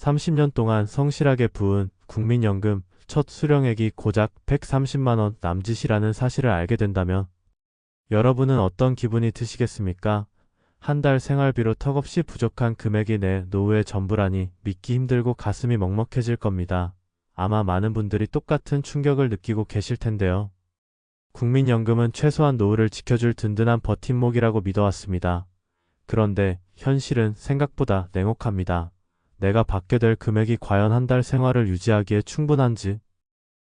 30년 동안 성실하게 부은 국민연금 첫 수령액이 고작 130만원 남짓이라는 사실을 알게 된다면 여러분은 어떤 기분이 드시겠습니까? 한 달 생활비로 턱없이 부족한 금액이 내 노후의 전부라니 믿기 힘들고 가슴이 먹먹해질 겁니다. 아마 많은 분들이 똑같은 충격을 느끼고 계실 텐데요. 국민연금은 최소한 노후를 지켜줄 든든한 버팀목이라고 믿어왔습니다. 그런데 현실은 생각보다 냉혹합니다. 내가 받게 될 금액이 과연 한 달 생활을 유지하기에 충분한지?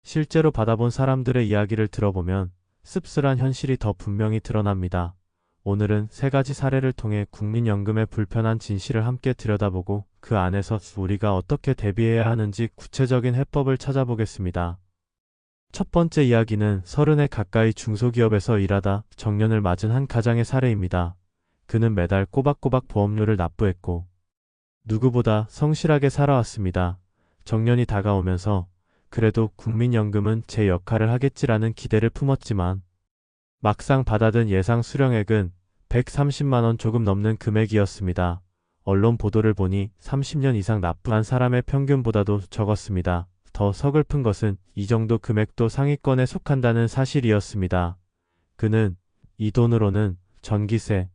실제로 받아본 사람들의 이야기를 들어보면 씁쓸한 현실이 더 분명히 드러납니다. 오늘은 세 가지 사례를 통해 국민연금의 불편한 진실을 함께 들여다보고 그 안에서 우리가 어떻게 대비해야 하는지 구체적인 해법을 찾아보겠습니다. 첫 번째 이야기는 서른에 가까이 중소기업에서 일하다 정년을 맞은 한 가장의 사례입니다. 그는 매달 꼬박꼬박 보험료를 납부했고 누구보다 성실하게 살아왔습니다. 정년이 다가오면서 그래도 국민연금은 제 역할을 하겠지라는 기대를 품었지만 막상 받아든 예상 수령액은 130만원 조금 넘는 금액이었습니다. 언론 보도를 보니 30년 이상 납부한 사람의 평균보다도 적었습니다. 더 서글픈 것은 이 정도 금액도 상위권에 속한다는 사실이었습니다. 그는 이 돈으로는 전기세,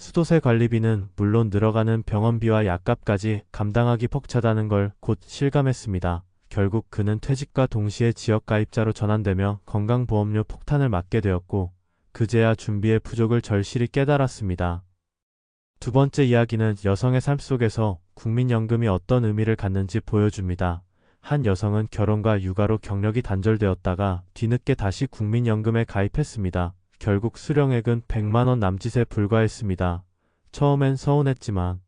수도세 관리비는 물론 늘어가는 병원비와 약값까지 감당하기 벅차다는 걸 곧 실감했습니다. 결국 그는 퇴직과 동시에 지역가입자로 전환되며 건강보험료 폭탄을 맞게 되었고 그제야 준비의 부족을 절실히 깨달았습니다. 두 번째 이야기는 여성의 삶 속에서 국민연금이 어떤 의미를 갖는지 보여줍니다. 한 여성은 결혼과 육아로 경력이 단절되었다가 뒤늦게 다시 국민연금에 가입했습니다. 결국 수령액은 100만원 남짓에 불과했습니다. 처음엔 서운했지만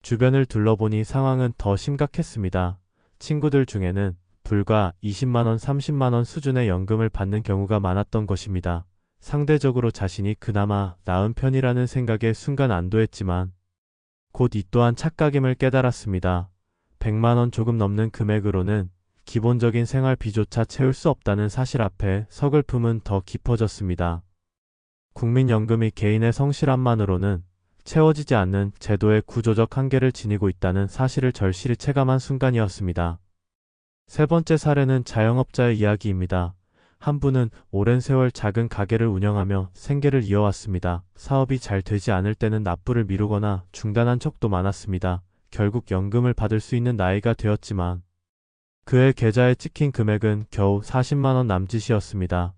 주변을 둘러보니 상황은 더 심각했습니다. 친구들 중에는 불과 20만원, 30만원 수준의 연금을 받는 경우가 많았던 것입니다. 상대적으로 자신이 그나마 나은 편이라는 생각에 순간 안도했지만 곧 이 또한 착각임을 깨달았습니다. 100만원 조금 넘는 금액으로는 기본적인 생활비조차 채울 수 없다는 사실 앞에 서글픔은 더 깊어졌습니다. 국민연금이 개인의 성실함만으로는 채워지지 않는 제도의 구조적 한계를 지니고 있다는 사실을 절실히 체감한 순간이었습니다. 세 번째 사례는 자영업자의 이야기입니다. 한 분은 오랜 세월 작은 가게를 운영하며 생계를 이어왔습니다. 사업이 잘 되지 않을 때는 납부를 미루거나 중단한 적도 많았습니다. 결국 연금을 받을 수 있는 나이가 되었지만 그의 계좌에 찍힌 금액은 겨우 40만원 남짓이었습니다.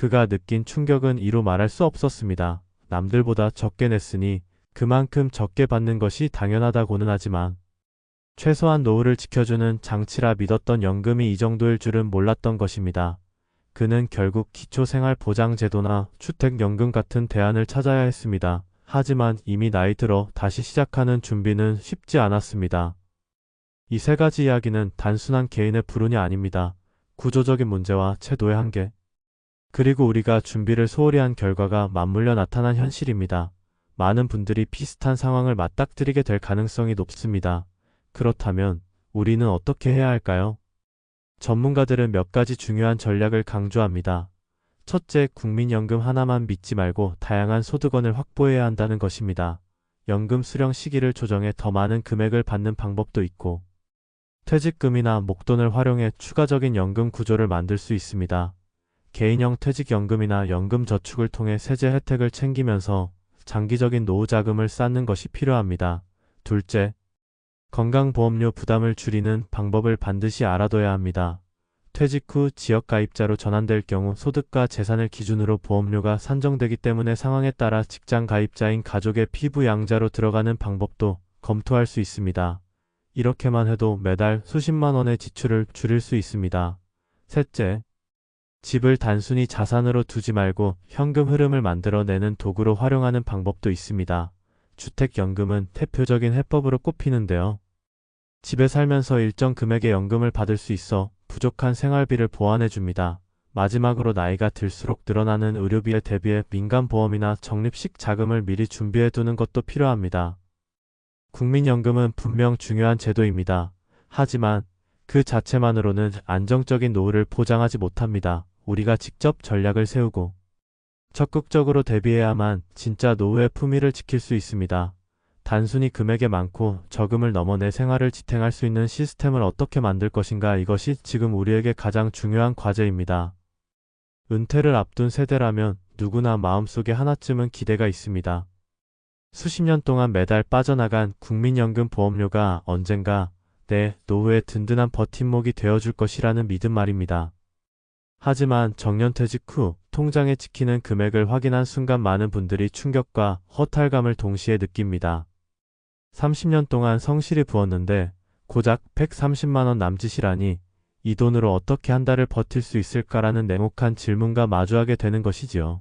그가 느낀 충격은 이루 말할 수 없었습니다. 남들보다 적게 냈으니 그만큼 적게 받는 것이 당연하다고는 하지만 최소한 노후를 지켜주는 장치라 믿었던 연금이 이 정도일 줄은 몰랐던 것입니다. 그는 결국 기초생활보장제도나 주택연금 같은 대안을 찾아야 했습니다. 하지만 이미 나이 들어 다시 시작하는 준비는 쉽지 않았습니다. 이 세 가지 이야기는 단순한 개인의 불운이 아닙니다. 구조적인 문제와 제도의 한계, 그리고 우리가 준비를 소홀히 한 결과가 맞물려 나타난 현실입니다. 많은 분들이 비슷한 상황을 맞닥뜨리게 될 가능성이 높습니다. 그렇다면 우리는 어떻게 해야 할까요? 전문가들은 몇 가지 중요한 전략을 강조합니다. 첫째, 국민연금 하나만 믿지 말고 다양한 소득원을 확보해야 한다는 것입니다. 연금 수령 시기를 조정해 더 많은 금액을 받는 방법도 있고, 퇴직금이나 목돈을 활용해 추가적인 연금 구조를 만들 수 있습니다. 개인형 퇴직연금이나 연금저축을 통해 세제 혜택을 챙기면서 장기적인 노후 자금을 쌓는 것이 필요합니다. 둘째, 건강보험료 부담을 줄이는 방법을 반드시 알아둬야 합니다. 퇴직 후 지역가입자로 전환될 경우 소득과 재산을 기준으로 보험료가 산정되기 때문에 상황에 따라 직장 가입자인 가족의 피부 양자로 들어가는 방법도 검토할 수 있습니다. 이렇게만 해도 매달 수십만 원의 지출을 줄일 수 있습니다. 셋째, 집을 단순히 자산으로 두지 말고 현금 흐름을 만들어내는 도구로 활용하는 방법도 있습니다. 주택연금은 대표적인 해법으로 꼽히는데요. 집에 살면서 일정 금액의 연금을 받을 수 있어 부족한 생활비를 보완해줍니다. 마지막으로 나이가 들수록 늘어나는 의료비에 대비해 민간보험이나 적립식 자금을 미리 준비해두는 것도 필요합니다. 국민연금은 분명 중요한 제도입니다. 하지만 그 자체만으로는 안정적인 노후를 보장하지 못합니다. 우리가 직접 전략을 세우고 적극적으로 대비해야만 진짜 노후의 품위를 지킬 수 있습니다. 단순히 금액의 많고 적음을 넘어 내 생활을 지탱할 수 있는 시스템을 어떻게 만들 것인가 이것이 지금 우리에게 가장 중요한 과제입니다. 은퇴를 앞둔 세대라면 누구나 마음속에 하나쯤은 기대가 있습니다. 수십 년 동안 매달 빠져나간 국민연금 보험료가 언젠가 내 노후의 든든한 버팀목이 되어줄 것이라는 믿음 말입니다. 하지만 정년퇴직 후 통장에 찍히는 금액을 확인한 순간 많은 분들이 충격과 허탈감을 동시에 느낍니다. 30년 동안 성실히 부었는데 고작 130만원 남짓이라니 이 돈으로 어떻게 한 달을 버틸 수 있을까라는 냉혹한 질문과 마주하게 되는 것이지요.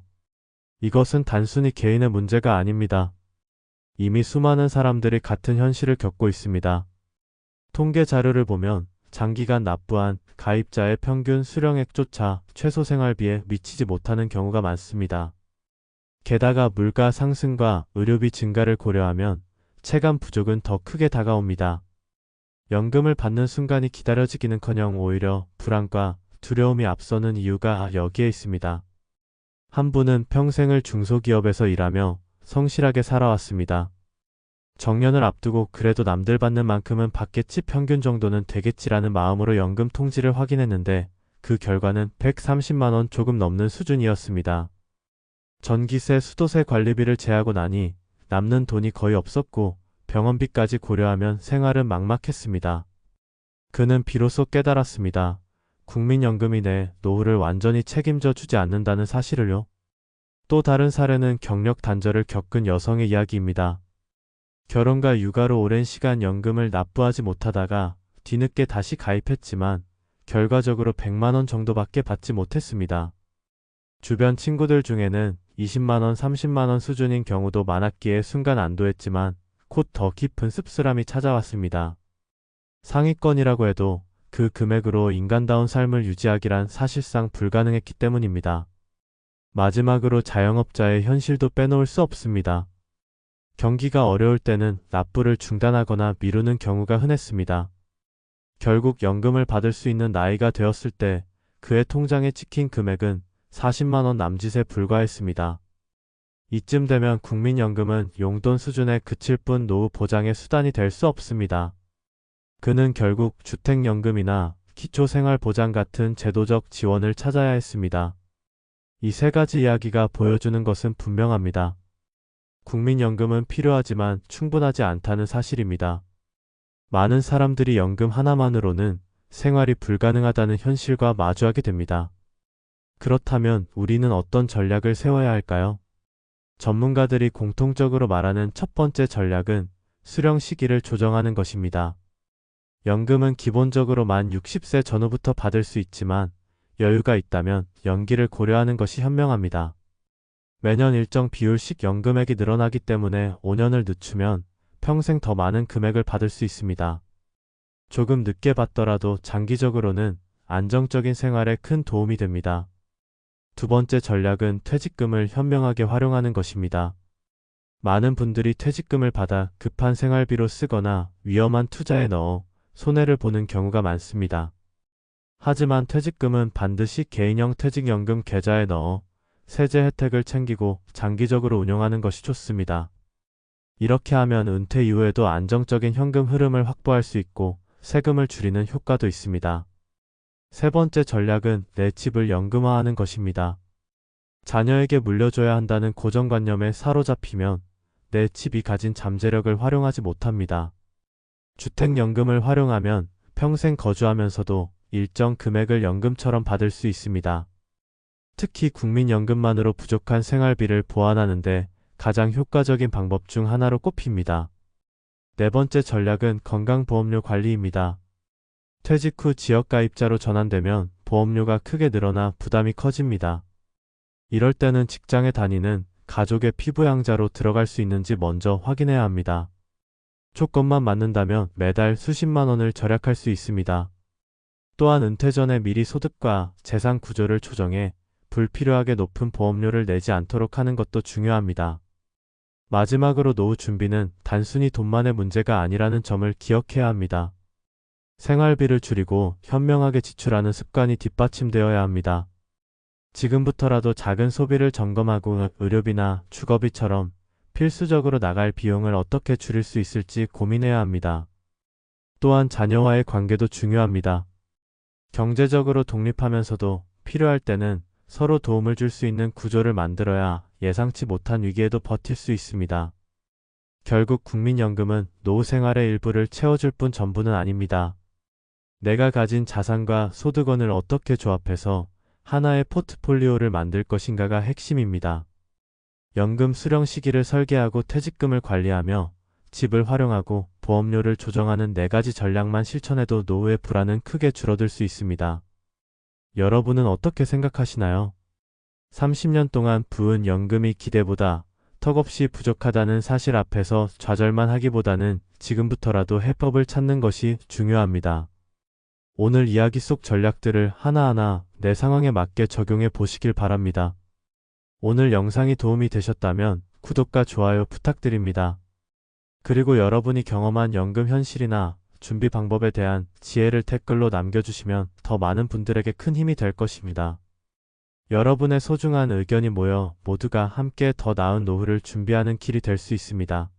이것은 단순히 개인의 문제가 아닙니다. 이미 수많은 사람들이 같은 현실을 겪고 있습니다. 통계 자료를 보면 장기간 납부한 가입자의 평균 수령액조차 최소 생활비에 미치지 못하는 경우가 많습니다. 게다가 물가 상승과 의료비 증가를 고려하면 체감 부족은 더 크게 다가옵니다. 연금을 받는 순간이 기다려지기는커녕 오히려 불안과 두려움이 앞서는 이유가 여기에 있습니다. 한 분은 평생을 중소기업에서 일하며 성실하게 살아왔습니다. 정년을 앞두고 그래도 남들 받는 만큼은 받겠지 평균 정도는 되겠지라는 마음으로 연금 통지를 확인했는데 그 결과는 130만원 조금 넘는 수준이었습니다. 전기세, 수도세 관리비를 제하고 나니 남는 돈이 거의 없었고 병원비까지 고려하면 생활은 막막했습니다. 그는 비로소 깨달았습니다. 국민연금이 내 노후를 완전히 책임져 주지 않는다는 사실을요. 또 다른 사례는 경력 단절을 겪은 여성의 이야기입니다. 결혼과 육아로 오랜 시간 연금을 납부하지 못하다가 뒤늦게 다시 가입했지만 결과적으로 100만원 정도밖에 받지 못했습니다. 주변 친구들 중에는 20만원, 30만원 수준인 경우도 많았기에 순간 안도했지만 곧 더 깊은 씁쓸함이 찾아왔습니다. 상위권이라고 해도 그 금액으로 인간다운 삶을 유지하기란 사실상 불가능했기 때문입니다. 마지막으로 자영업자의 현실도 빼놓을 수 없습니다. 경기가 어려울 때는 납부를 중단하거나 미루는 경우가 흔했습니다. 결국 연금을 받을 수 있는 나이가 되었을 때 그의 통장에 찍힌 금액은 40만원 남짓에 불과했습니다. 이쯤 되면 국민연금은 용돈 수준에 그칠 뿐 노후 보장의 수단이 될 수 없습니다. 그는 결국 주택연금이나 기초생활보장 같은 제도적 지원을 찾아야 했습니다. 이 세 가지 이야기가 보여주는 것은 분명합니다. 국민연금은 필요하지만 충분하지 않다는 사실입니다. 많은 사람들이 연금 하나만으로는 생활이 불가능하다는 현실과 마주하게 됩니다. 그렇다면 우리는 어떤 전략을 세워야 할까요? 전문가들이 공통적으로 말하는 첫 번째 전략은 수령 시기를 조정하는 것입니다. 연금은 기본적으로 만 60세 전후부터 받을 수 있지만 여유가 있다면 연기를 고려하는 것이 현명합니다. 매년 일정 비율씩 연금액이 늘어나기 때문에 5년을 늦추면 평생 더 많은 금액을 받을 수 있습니다. 조금 늦게 받더라도 장기적으로는 안정적인 생활에 큰 도움이 됩니다. 두 번째 전략은 퇴직금을 현명하게 활용하는 것입니다. 많은 분들이 퇴직금을 받아 급한 생활비로 쓰거나 위험한 투자에 넣어 손해를 보는 경우가 많습니다. 하지만 퇴직금은 반드시 개인형 퇴직연금 계좌에 넣어 세제 혜택을 챙기고 장기적으로 운영하는 것이 좋습니다. 이렇게 하면 은퇴 이후에도 안정적인 현금 흐름을 확보할 수 있고 세금을 줄이는 효과도 있습니다. 세 번째 전략은 내 집을 연금화하는 것입니다. 자녀에게 물려줘야 한다는 고정관념에 사로잡히면 내 집이 가진 잠재력을 활용하지 못합니다. 주택연금을 활용하면 평생 거주하면서도 일정 금액을 연금처럼 받을 수 있습니다. 특히 국민연금만으로 부족한 생활비를 보완하는데 가장 효과적인 방법 중 하나로 꼽힙니다. 네 번째 전략은 건강보험료 관리입니다. 퇴직 후 지역가입자로 전환되면 보험료가 크게 늘어나 부담이 커집니다. 이럴 때는 직장에 다니는 가족의 피부양자로 들어갈 수 있는지 먼저 확인해야 합니다. 조건만 맞는다면 매달 수십만 원을 절약할 수 있습니다. 또한 은퇴 전에 미리 소득과 재산 구조를 조정해 불필요하게 높은 보험료를 내지 않도록 하는 것도 중요합니다. 마지막으로 노후 준비는 단순히 돈만의 문제가 아니라는 점을 기억해야 합니다. 생활비를 줄이고 현명하게 지출하는 습관이 뒷받침되어야 합니다. 지금부터라도 작은 소비를 점검하고 의료비나 주거비처럼 필수적으로 나갈 비용을 어떻게 줄일 수 있을지 고민해야 합니다. 또한 자녀와의 관계도 중요합니다. 경제적으로 독립하면서도 필요할 때는 서로 도움을 줄 수 있는 구조를 만들어야 예상치 못한 위기에도 버틸 수 있습니다. 결국 국민연금은 노후 생활의 일부를 채워줄 뿐 전부는 아닙니다. 내가 가진 자산과 소득원을 어떻게 조합해서 하나의 포트폴리오를 만들 것인가가 핵심입니다. 연금 수령 시기를 설계하고 퇴직금을 관리하며 집을 활용하고 보험료를 조정하는 네 가지 전략만 실천해도 노후의 불안은 크게 줄어들 수 있습니다. 여러분은 어떻게 생각하시나요? 30년 동안 부은 연금이 기대보다 턱없이 부족하다는 사실 앞에서 좌절만 하기보다는 지금부터라도 해법을 찾는 것이 중요합니다. 오늘 이야기 속 전략들을 하나하나 내 상황에 맞게 적용해 보시길 바랍니다. 오늘 영상이 도움이 되셨다면 구독과 좋아요 부탁드립니다. 그리고 여러분이 경험한 연금 현실이나 준비 방법에 대한 지혜를 댓글로 남겨주시면 더 많은 분들에게 큰 힘이 될 것입니다. 여러분의 소중한 의견이 모여 모두가 함께 더 나은 노후를 준비하는 길이 될 수 있습니다.